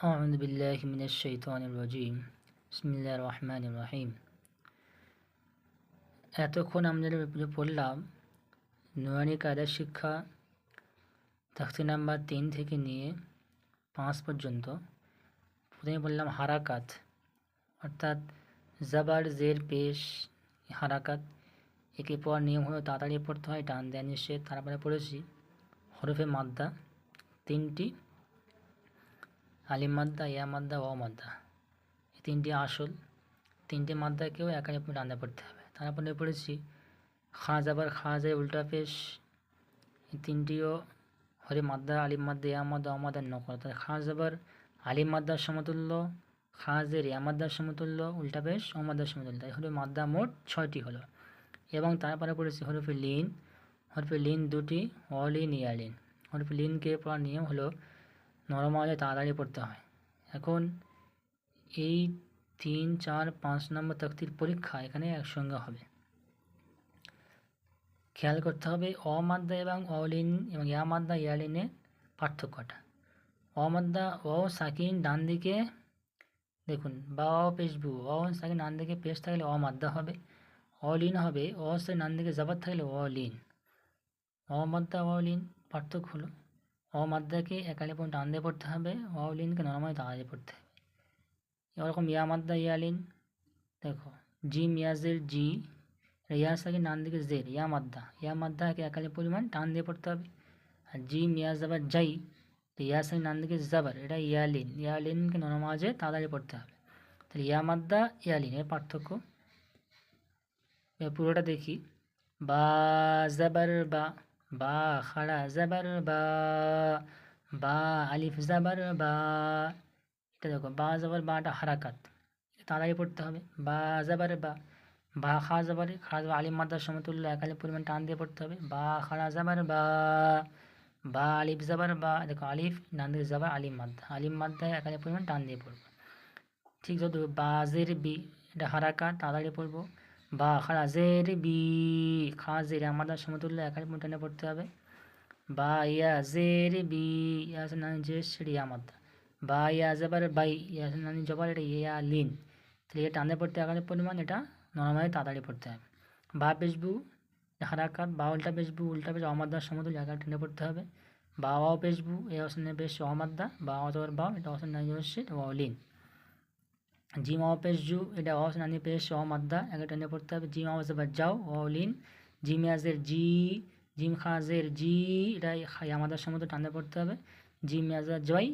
أعوذ بالله من الشيطان الرجيم بسم الله الرحمن الرحيم এতক্ষণ আমরা যে পড়লাম নুরানি কায়দা শিক্ষা তাখতি নাম্বার তিন থেকে নিয়ে পাঁচ পর্যন্ত প্রথমে বললাম হারাকাত অর্থাৎ জাবার জের পেশ হারাকাত একে পর নিয়ম হলো তাড়াতাড়ি পড়তে হয় টান দেয় নিষেধ তারপরে পড়েছি হরফে মাদ্দা তিনটি আলিম মাদ্দা, ইয়া মাদ্দা ও মাদ্দা। এই তিনটি আসল, তিনটে মাদ্দাকেও একাই আপনি রান্না পড়তে হবে। তারপরে পড়েছি, খাজ আবার খাজের উল্টা পেশ। এই তিনটিও হরে মাদ্দা, আলিম মাদ্দা, ইয়া মাদ্দা ও মাদ্দার নকল। অর্থাৎ খাজ আবার আলিম মাদ্দার সমতুল্য, খাজের ইয়া মাদ্দার সমতুল্য, উল্টা পেশ ও মাদ্দার সমতুল্য। তাই হলে মাদ্দা মোট ছয়টি হলো। এবং তারপরে পড়েছি হরফে লিন। হরফে লিন দুটি অলিন ইয়ালিন। হরফে লিনকে পড়ার নিয়ম হলো নরম আওয়াজে তাড়াতাড়ি পড়তে হয়। এখন এই তিন, চার, পাঁচ নম্বর তক্তির পরীক্ষা এখানে একসঙ্গে হবে। খেয়াল করতে হবে অমাদ্দা এবং অলিন এবং ইয়ামাদ্দা ইয়ালিনের পার্থক্যটা অমাদ্দা অ সাকিন ডান দিকে, দেখুন, বা অ পেশবু অ সাকিন ডান দিকে পেশ থাকলে অমাদ্দা হবে অলিন হবে, অ সাকিন ডান দিকে জাবাত থাকলে অলিন অমাদ্দা অলিন পার্থক্য হলো। অমাদ্দাকে একালে পর্যন্ত টান দিয়ে পড়তে হবে? অলিনকে নরমালি তাড়াতাড়ি পড়তে হবে। এরকম ইয়া মাদ্দা ইয়ালিন দেখো, জি মিয়াজের জি ইয়া সাকে নান দিকে জের, ইয়া মাদ্দা ইয়া মাদ্দাকে একালে পরিমাণ টান দিয়ে পড়তে হবে। আর জি মিয়াজ আবার যাই তো ইয়া সাকে নান দিকে জাবার এটা ইয়ালিন ইয়ালিনকে নরমাজে তাড়াতাড়ি পড়তে হবে। তাহলে ইয়া মাদ্দা ইয়ালিন এর পার্থক্য? পুরোটা দেখি। বা, জাবার বা বা খাড়া জাবার বা বা আলিফ জাবার বা, এটা দেখো, বা জাবার বাটা হারাকাত। তাড়াতাড়ি পড়তে হবে। বা জাবার বা বা খা জাবারে খা যাবার আলিম মাদ্রার সমতুল্য একালি পরিমাণ টান দিয়ে পড়তে হবে। বা খাড়া জাবার বা বা আলিফ জাবার বা, দেখো আলিফ, ডান দিয়ে জাবার আলিম মাদ্দা আলিম মাদ্দায় একালি পরিমাণ টান দিয়ে পড়ব। ঠিক যত বাজের বি, এটা হারাকাত তাড়াতাড়ি পড়ব। বা খাড়া জের বি খা জের আমাদের সমতুল্য একাই টেনে পড়তে হবে। বা ইয়া জের বি ইয়া নানি যে সেটি আমাদ বা ইয়া যাবার বাই ইয়া নানি জবার এটা ইয়া লিন। তাহলে এটা টানে পড়তে একালে পরিমাণ এটা নর্মালি তাড়াতাড়ি পড়তে হবে। বা পেশবু হারাকাত বা উল্টা পেশবু, উল্টা পেশ অমাদ্দার সমতুল্য একা টেনে পড়তে হবে। বা ওয়াও পেশবু এই অসনে বেশ অমাদ্দা বা অজবার বাও, এটা অসন নানি জবর ও লিন। জিম অ পেশ জু এটা অস নানি পেশ অ মাদ্দা, একে টেনে পড়তে হবে। জিম অপেস বাদ যাও অলিন লিন জিম ইয়াজের জি জিম খাজের জি এটা আমাদের সময় টানে পড়তে হবে। জিম ইয়াজার জয়।